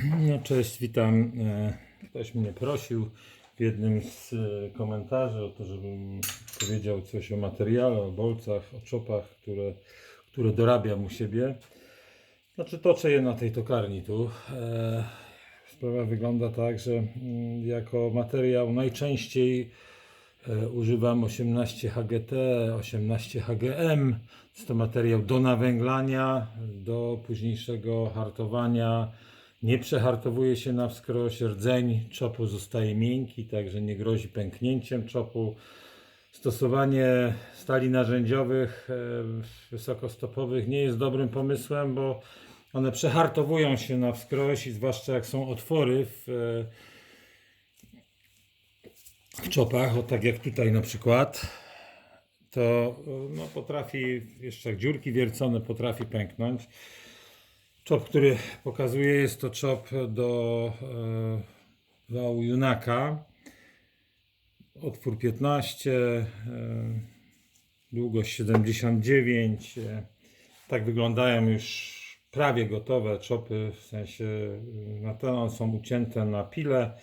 No cześć, witam. E, Ktoś mnie prosił w jednym z e, komentarzy o to, żebym powiedział coś o materiale, o bolcach, o czopach, które, które dorabiam u siebie. Znaczy toczę je na tej tokarni tu. E, Sprawa wygląda tak, że mm, jako materiał najczęściej używam 18 HGT, 18 HGM. Jest to materiał do nawęglania, do późniejszego hartowania. Nie przehartowuje się na wskroś, rdzeń czopu zostaje miękki, także nie grozi pęknięciem czopu. Stosowanie stali narzędziowych e, wysokostopowych nie jest dobrym pomysłem, bo one przehartowują się na wskroś zwłaszcza jak są otwory w, e, w czopach, o tak jak tutaj na przykład, to e, no, potrafi, jeszcze jak dziurki wiercone, potrafi pęknąć. Czop, który pokazuję, jest to czop do e, wału Junaka. Otwór 15, e, długość 79. E, tak wyglądają już prawie gotowe czopy, w sensie e, na ten są ucięte na pile,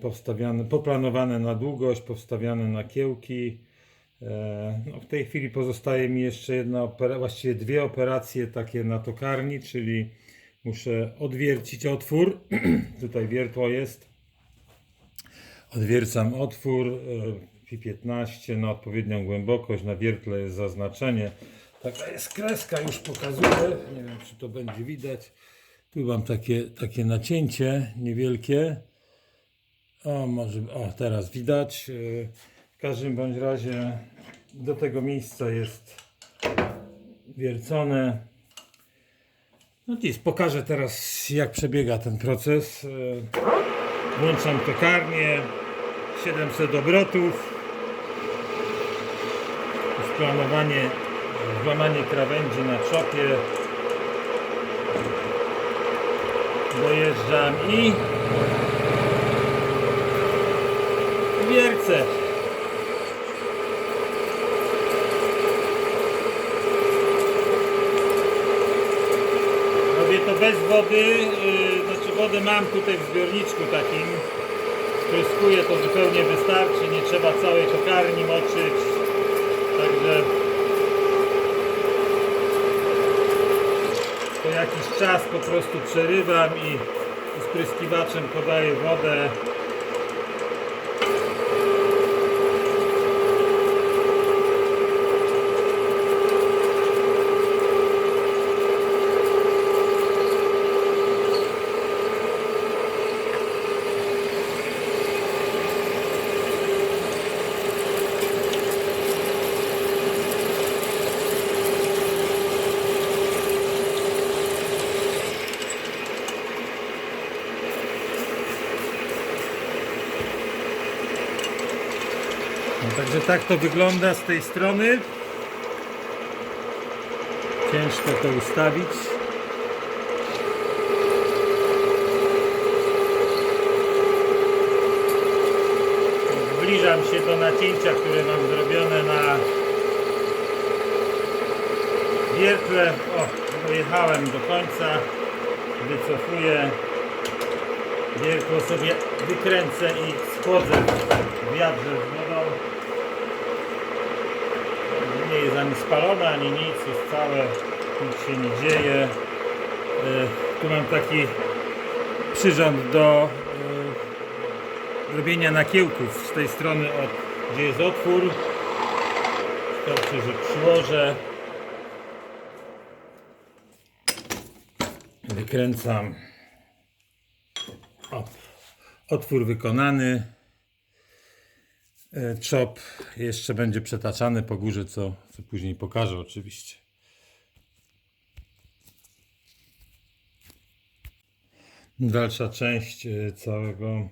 powstawiane, poplanowane na długość, powstawiane na kiełki. E, No, w tej chwili pozostaje mi jeszcze jedna właściwie dwie operacje takie na tokarni, czyli muszę odwiercić otwór. Tutaj wiertło jest. Odwiercam otwór e, Pi15 na odpowiednią głębokość. Na wiertle jest zaznaczenie. Taka jest kreska, już pokazuję. Nie wiem, czy to będzie widać. Tu mam takie, takie nacięcie niewielkie. O, może, o, teraz widać. W każdym bądź razie do tego miejsca jest wiercone. No nic, pokażę teraz jak przebiega ten proces. E, Włączam tokarnię, 700 obrotów. Planowanie, złamanie krawędzi na czopie. Dojeżdżam i wiercę. Robię to bez wody, yy, znaczy wodę mam tutaj w zbiorniczku takim. Spryskuję to zupełnie wystarczy, nie trzeba całej tokarni moczyć. Także co jakiś czas po prostu przerywam i spryskiwaczem podaję wodę. No, także tak to wygląda z tej strony. Ciężko to ustawić. Zbliżam się do nacięcia, które mam zrobione na wiertle. O, dojechałem do końca. Wycofuję. Wiertło sobie wykręcę i schłodzę w wiadrze z wodą. Nie jest ani spalone, ani nic, jest całe, nic się nie dzieje. Y, Tu mam taki przyrząd do y, robienia nakiełków z tej strony, od, gdzie jest otwór. Wystarczy, że przyłożę. Wykręcam. O, otwór wykonany. E, Czop jeszcze będzie przetaczany po górze, co, co później pokażę oczywiście. Dalsza część e, całego,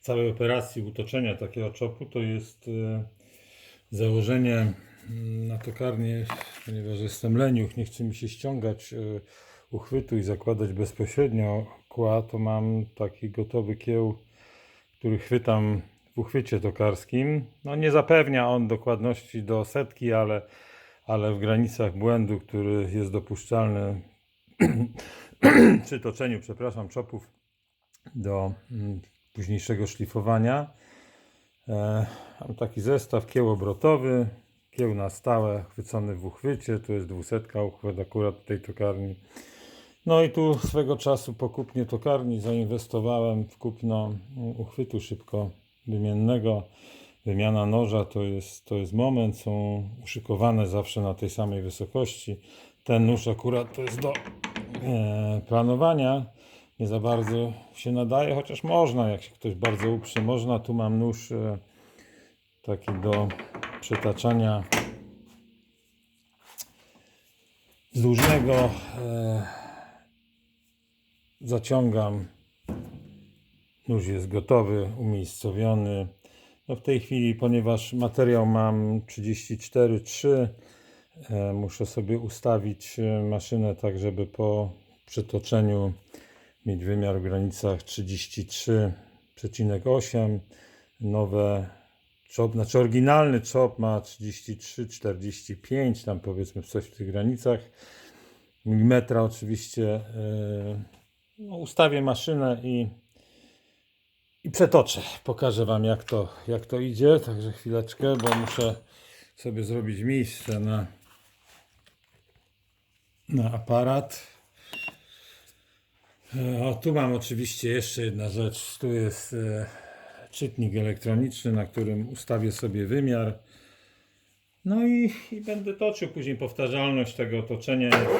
całej operacji utoczenia takiego czopu to jest e, założenie mm, na tokarnię, ponieważ jestem leniuch, nie chce mi się ściągać e, uchwytu i zakładać bezpośrednio kła, to mam taki gotowy kieł, który chwytam w uchwycie tokarskim. No nie zapewnia on dokładności do setki, ale, ale w granicach błędu, który jest dopuszczalny, przy toczeniu, przepraszam, czopów do mm, późniejszego szlifowania. E, mam taki zestaw kieł obrotowy, kieł na stałe, chwycony w uchwycie, tu jest dwusetka uchwyt akurat tej tokarni. No i tu swego czasu po kupnie tokarni zainwestowałem w kupno mm, uchwytu szybko wymiennego. Wymiana noża to jest, to jest moment, są uszykowane zawsze na tej samej wysokości. Ten nóż akurat to jest do e, planowania. Nie za bardzo się nadaje, chociaż można, jak się ktoś bardzo uprze, można. Tu mam nóż e, taki do przetaczania wzdłużnego. E, zaciągam. Nóż jest gotowy, umiejscowiony. No w tej chwili, ponieważ materiał mam 34,3, e, muszę sobie ustawić e, maszynę tak, żeby po przetoczeniu mieć wymiar w granicach 33,8. Nowe czop, znaczy oryginalny czop ma 33,45, tam powiedzmy coś w tych granicach. Milimetra oczywiście. e, No, ustawię maszynę i i przetoczę. Pokażę Wam, jak to, jak to idzie. Także chwileczkę, bo muszę sobie zrobić miejsce na, na aparat. E, O, tu mam oczywiście jeszcze jedna rzecz. Tu jest e, czytnik elektroniczny, na którym ustawię sobie wymiar. No i, i będę toczył. Później powtarzalność tego otoczenia jest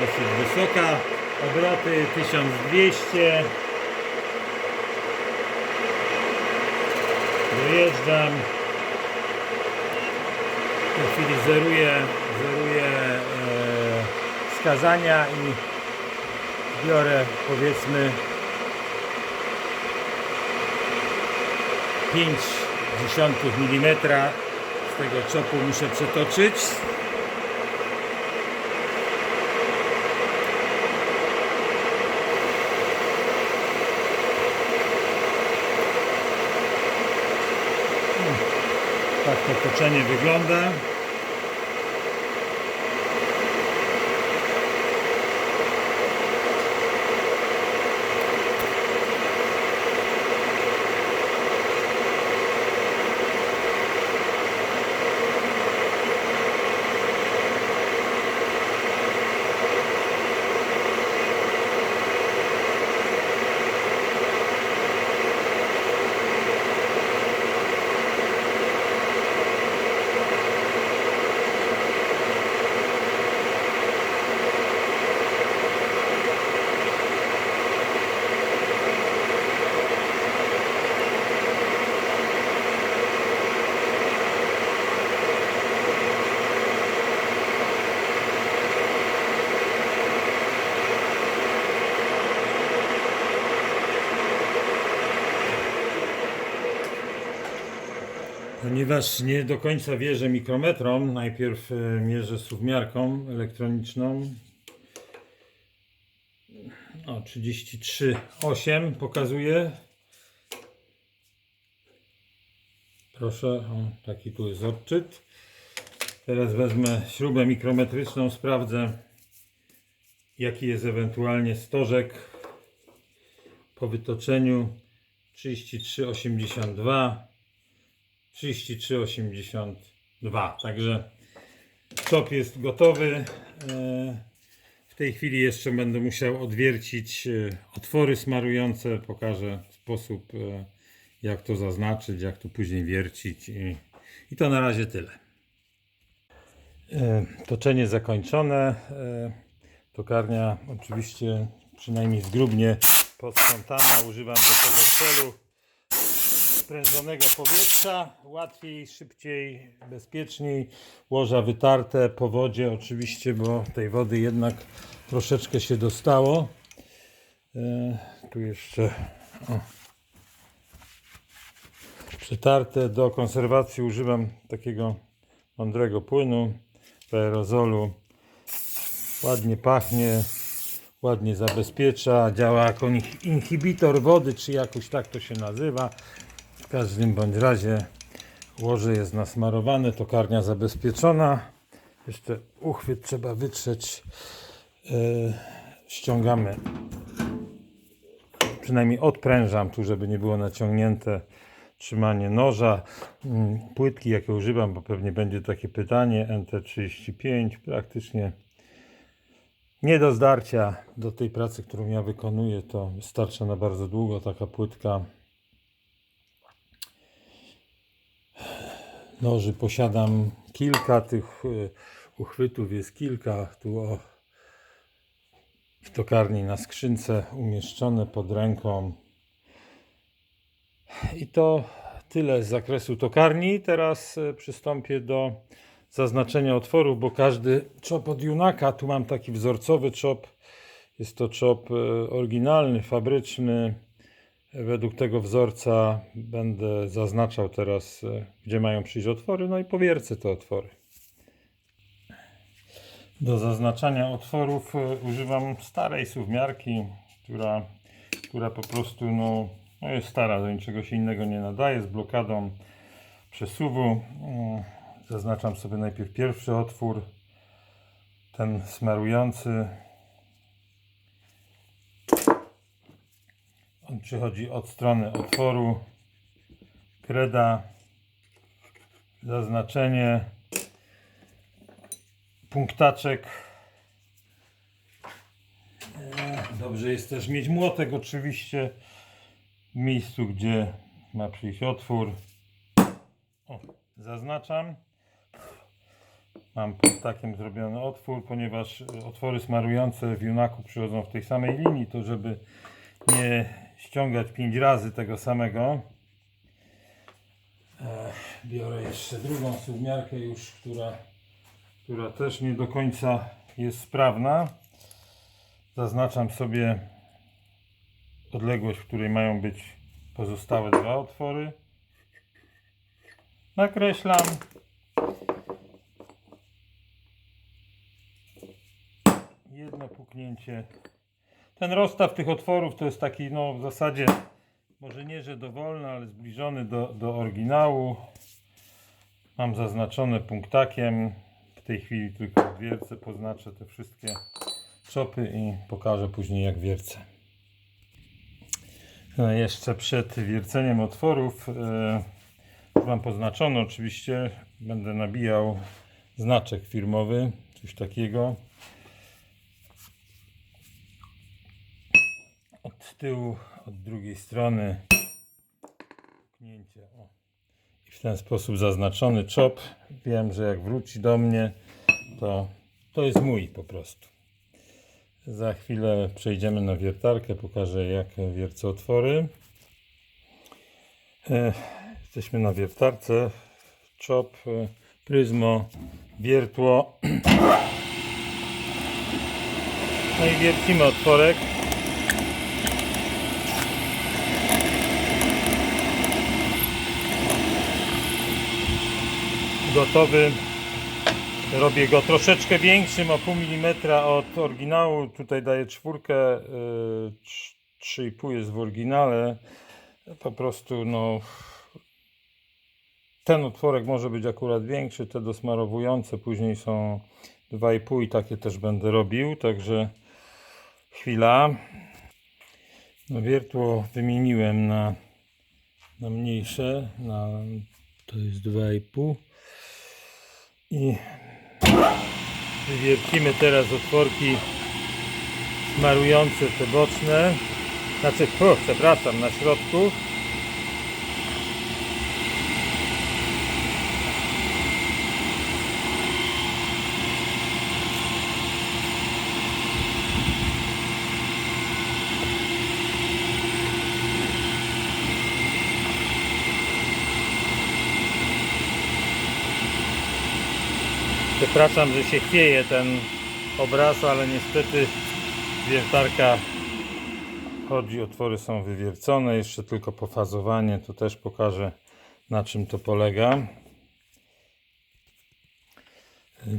dosyć wysoka. Obroty 1200. Dojeżdżam. W tej chwili zeruję, zeruję e, wskazania i biorę powiedzmy 5 dziesiątych milimetra z tego czopu muszę przetoczyć. Tak to toczenie wygląda. Ponieważ nie do końca wierzę mikrometrom, najpierw e, mierzę suwmiarką elektroniczną. O, 33,8 pokazuje. Proszę, o, taki tu jest odczyt. Teraz wezmę śrubę mikrometryczną, sprawdzę jaki jest ewentualnie stożek po wytoczeniu 33,82 33,82. Także czop jest gotowy. E, W tej chwili jeszcze będę musiał odwiercić e, otwory smarujące. Pokażę sposób, e, jak to zaznaczyć, jak to później wiercić. I, to na razie tyle. Toczenie zakończone. Tokarnia oczywiście przynajmniej zgrubnie posprzątana. Używam do tego celu sprężonego powietrza. Łatwiej, szybciej, bezpieczniej. Łoża wytarte po wodzie oczywiście, bo tej wody jednak troszeczkę się dostało. E, tu jeszcze o, przetarte. Do konserwacji używam takiego mądrego płynu aerozolu. Ładnie pachnie, ładnie zabezpiecza, działa jako inh- inhibitor wody, czy jakoś tak to się nazywa. W każdym bądź razie łoże jest nasmarowane, tokarnia zabezpieczona. Jeszcze uchwyt trzeba wytrzeć e, ściągamy, przynajmniej odprężam tu, żeby nie było naciągnięte trzymanie noża. Mm, Płytki, jakie używam, bo pewnie będzie takie pytanie, NT35, praktycznie nie do zdarcia do tej pracy, którą ja wykonuję, to starcza na bardzo długo taka płytka. Noży posiadam kilka, tych y, uchwytów jest kilka. Tu o, w tokarni na skrzynce umieszczone pod ręką. I to tyle z zakresu tokarni. Teraz y, przystąpię do zaznaczenia otworów, bo każdy czop od Junaka, tu mam taki wzorcowy czop. Jest to czop y, oryginalny, fabryczny. Według tego wzorca będę zaznaczał teraz, y, gdzie mają przyjść otwory, no i powiercę te otwory. Do zaznaczania otworów y, używam starej suwmiarki, która, która po prostu no, no jest stara, do niczego się innego nie nadaje, z blokadą przesuwu. Mm, Zaznaczam sobie najpierw pierwszy otwór, ten smarujący. On przychodzi od strony otworu, kreda, zaznaczenie, punktaczek. E, Dobrze jest też mieć młotek oczywiście w miejscu, gdzie ma przyjść otwór. O, zaznaczam. Mam takim zrobiony otwór, ponieważ otwory smarujące w Junaku przychodzą w tej samej linii, to żeby nie ściągać 5 razy tego samego. Biorę jeszcze drugą suwmiarkę już, która, która też nie do końca jest sprawna. Zaznaczam sobie odległość, w której mają być pozostałe dwa otwory. Nakreślam. Jedno puknięcie. Ten rozstaw tych otworów to jest taki, no w zasadzie, może nie, że dowolny, ale zbliżony do, do oryginału. Mam zaznaczone punktakiem. W tej chwili tylko w wierce poznaczę te wszystkie czopy i pokażę później jak wiercę. No, jeszcze przed wierceniem otworów e, mam poznaczone oczywiście. Będę nabijał znaczek firmowy, coś takiego. Tyłu, od drugiej strony. Puknięcie. O. I w ten sposób zaznaczony czop. Wiem, że jak wróci do mnie, to, to jest mój po prostu. Za chwilę przejdziemy na wiertarkę, pokażę jak wiercę otwory. E, Jesteśmy na wiertarce. Czop, e, pryzmo, wiertło. No i wiercimy otworek. Gotowy. Robię go troszeczkę większym, o pół milimetra od oryginału. Tutaj daję czwórkę, y, trz- 3,5 jest w oryginale. Po prostu no ten otworek może być akurat większy, te dosmarowujące później są 2,5 i takie też będę robił, także chwila. No wiertło wymieniłem na, na mniejsze, na, to jest 2,5 i wywiercimy teraz otworki smarujące te boczne, znaczy, o, przepraszam, na środku. Przepraszam, że się chwieje ten obraz, ale niestety wiertarka chodzi, otwory są wywiercone, jeszcze tylko pofazowanie, to też pokażę na czym to polega.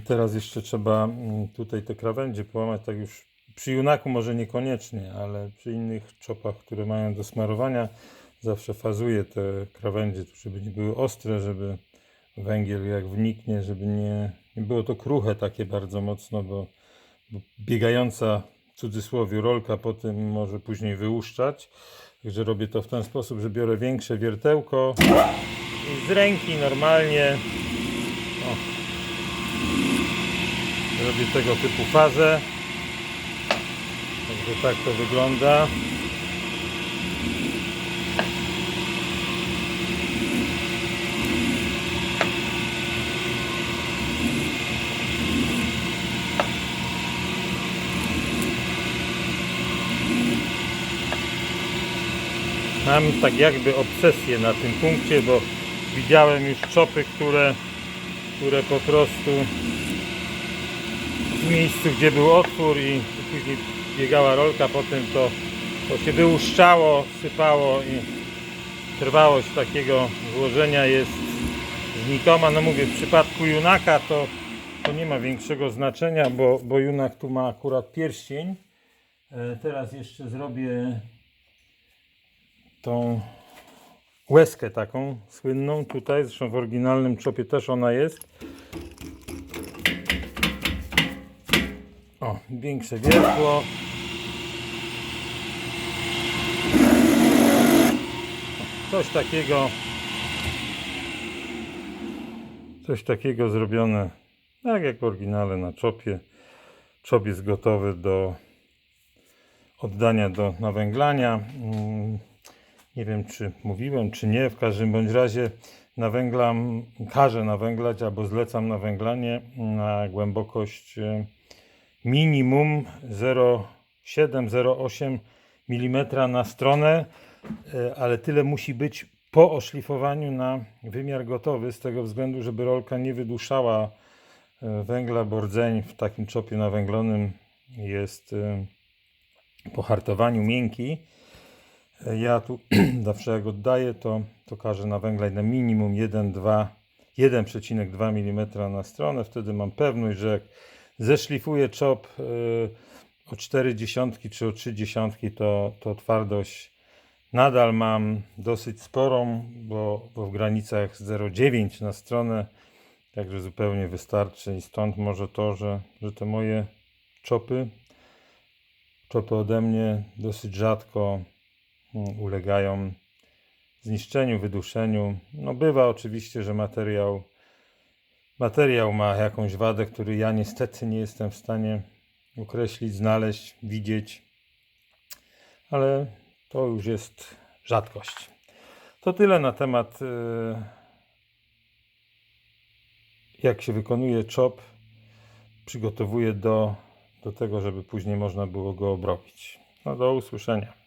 Teraz jeszcze trzeba mm, tutaj te krawędzie połamać, tak już przy junaku może niekoniecznie, ale przy innych czopach, które mają do smarowania, zawsze fazuję te krawędzie, żeby nie były ostre, żeby węgiel jak wniknie, żeby nie, nie było to kruche takie bardzo mocno, bo, bo biegająca cudzysłowie rolka po tym może później wyłuszczać. Także robię to w ten sposób, że biorę większe wiertełko i z ręki normalnie o, robię tego typu fazę. Także tak to wygląda. Mam tak jakby obsesję na tym punkcie, bo widziałem już czopy, które, które po prostu w miejscu, gdzie był otwór i później biegała rolka po tym, to, to się wyłuszczało, sypało i trwałość takiego złożenia jest znikoma. No mówię, w przypadku Junaka to, to nie ma większego znaczenia, bo, bo Junak tu ma akurat pierścień. E, Teraz jeszcze zrobię tą łezkę taką słynną tutaj, zresztą w oryginalnym czopie też ona jest. O, większe wiertło. Coś takiego. Coś takiego zrobione, tak jak w oryginale na czopie. Czop jest gotowy do oddania do nawęglania. Nie wiem, czy mówiłem, czy nie. W każdym bądź razie nawęglam, każę nawęglać albo zlecam nawęglanie na głębokość e, minimum 0,7-0,8 mm na stronę, e, ale tyle musi być po oszlifowaniu na wymiar gotowy, z tego względu, żeby rolka nie wyduszała e, węgla, bo rdzeń w takim czopie nawęglonym jest po hartowaniu miękki. E, Ja tu zawsze jak oddaję, to, to każę nawęglać na minimum 1,2 1,2 mm na stronę. Wtedy mam pewność, że jak zeszlifuję czop e, o 4 dziesiątki czy o 3 dziesiątki, to, to twardość nadal mam dosyć sporą, bo, bo w granicach 0,9 na stronę, także zupełnie wystarczy i stąd może to, że, że te moje czopy, czopy ode mnie dosyć rzadko ulegają zniszczeniu, wyduszeniu. No bywa oczywiście, że materiał materiał ma jakąś wadę, który ja niestety nie jestem w stanie określić, znaleźć, widzieć, ale to już jest rzadkość. To tyle na temat, y, jak się wykonuje czop. Przygotowuję do, do tego, żeby później można było go obrobić. No do usłyszenia.